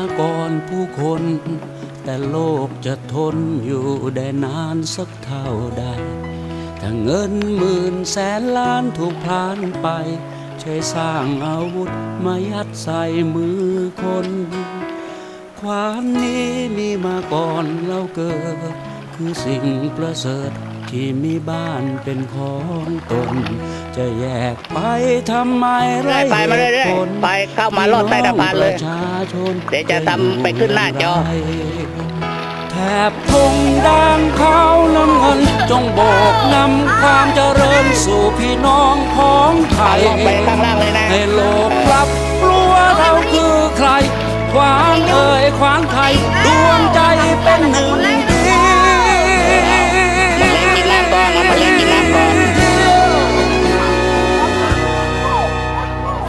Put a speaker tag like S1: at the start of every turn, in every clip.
S1: มาก่อนผู้คน แต่โลกจะทนอยู่ได้นานสักเท่าใด ถ้าเงินหมื่นแสนล้านถูกพลานไป ใช้สร้างอาวุธมายัดใส่มือคน ความนี้มีมาก่อนเราเกิด คือสิ่งประเสริฐที่มีบ้านเป็นของตน จะแยกไปทำไมไร
S2: ไปมาเรื่อยๆ
S1: หตุผล
S2: ไปเข้ามาลอดใต้สะพานเลย
S1: พี่องประชาชน
S2: เดี๋ยวจะทำไปขึ้นหน้าจอ
S1: แถบทงแดงขาวน้ำเงินจงโบกนำความเจริญสู่พี่น้องพ้องไทย
S2: ลงไปข้างล่างเลยนะ
S1: ให้โลกรับรู้ว่าเราคือใครขวางเอ่ยขวางไทยดวงใจเป็นหนึ่ง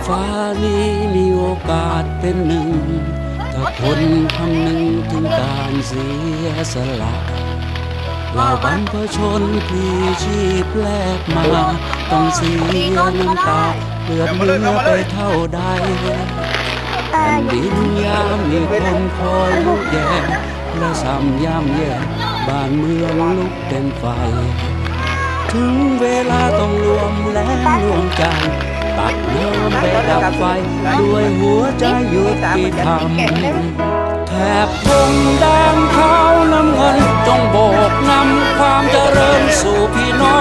S1: ฟ้านี้มีโอกาสเป็นหนึ่ง ถ้าคนคำหนึ่งถึงการเสียสละเราบรรพชนที่ชีพแลกมา ต้องเสียน้ำตาเลือดเนื้อไปเท่าใดแผ่นดินยามมีคนคอยลุกแย่และซ้ำย่ำแย่บ้านเมืองลุกเป็นไฟ ถึงเวลาต้องรวมแรงรวมใจ ตัดน้ำไปดับไฟ ด้วยหัวใจหยุติธรรมแถบธงแดงขาวน้ำเงินจงโบกนำความเจริญสู่พี่น้อง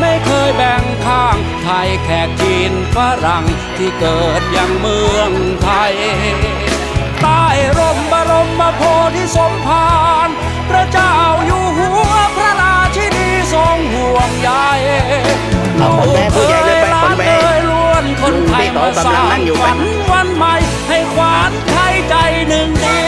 S1: ไม่เคยแบ่งข้างไทยแขกจีนฝรั่งที่เกิดอย่างเมืองไทย ใต้ร่มบรมโพธิสมภารพระเจ้าอยู่หัวพระราชินีทรงห่วงใย
S2: เอาคนแม่ผู้ใหญ่เลยไป
S1: หลา
S2: คนนแม่
S1: เอ่ยล้วนคนไทย
S2: ลุงพี่
S1: มา
S2: ต่อกำลั
S1: สร้าง
S2: นั่งอยู่
S1: งฝันวันใหม่ให้ขวานไทยใจหนึ่งเดียว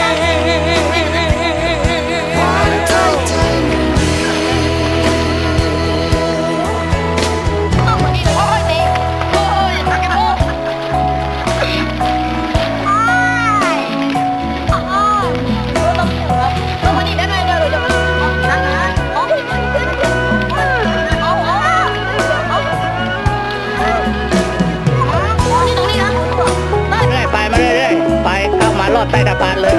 S2: ใต้สะพานเลย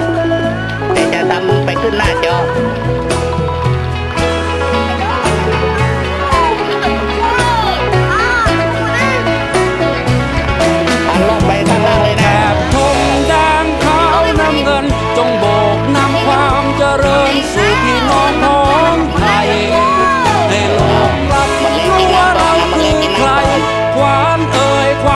S2: แต่จะทำไปขึ้นหน้าจอ